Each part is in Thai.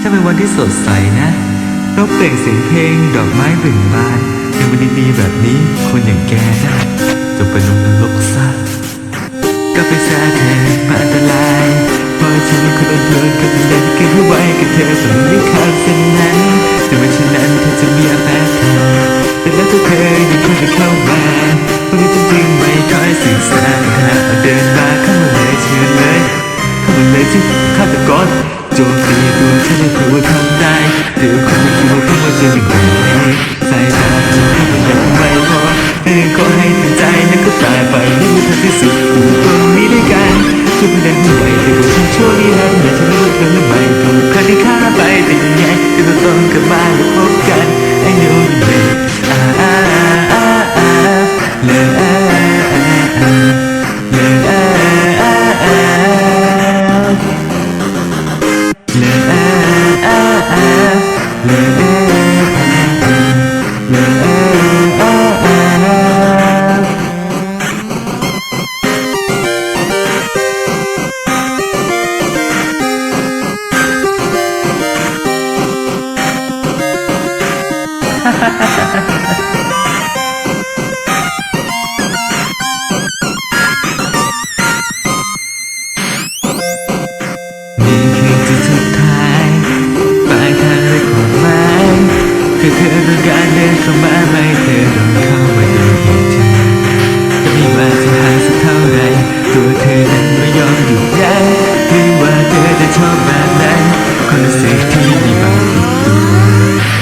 ถ้าเป็นวันที่สดใสนะเราเปล่งเสียงเพลงดอกไม้เบ่งบานในวันดีๆแบบนี้คนอย่างแกนะจะไปลงนรกซะก็ไปซะเธอมาอันตรายเพราะฉันคนบันเทิงกับเดินเก็บไว้กับเธอฝันไม่ขาดเส้นนั้นแต่ว่าฉันนั้นเธอจะมีอาแพ้เธอแต่แล้วเธอยังคงจะเข้ามาเพราะจริงๆไม่ค่อยสื่อสารเธอเดิน ไปไม่รู้ทางที่สุดอยู่ตรงนี้ด้วยกันช่วยเดินไหวแต่ว่าฉันชั่วนี้นั้นอย่าฉันรู้เรื่องทำไมถูกใครที่ฆ่าไปแต่ยังไงก็ต้องกลับมาและพบกัน I know you may อ่าอาอาอาเลยอ่าอาอาเลยอ่าอ่าอ่า นี่คือจุดสุดท้ายปลายทางและความหมายคือเธอต้องการเดินเข้ามาไม่เธอ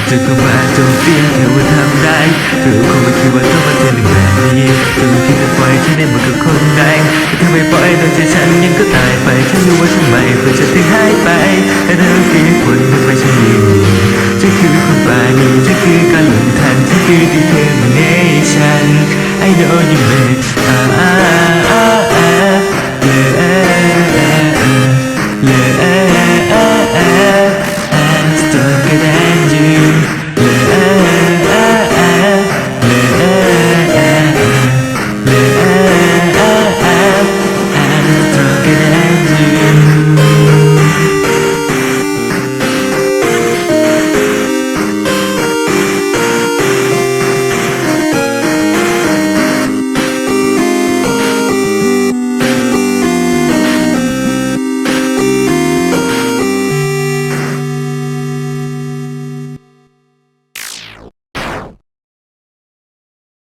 เธอก็มาจนเสียเธอว่าทำได้ เธอคงไม่คิดว่าต้องมาเจอเรื่องแบบนี้เธอคิดจะปล่อยฉันได้มันก็คงได้แต่ถ้าไม่ปล่อยตอวใจฉันยังก็ตายไป ฉันรู้ว่าทำไมเพื่อจะนถึงหายไปแต่เธอสีคนทำไม่ใช่ยู่จะคือคนแปลก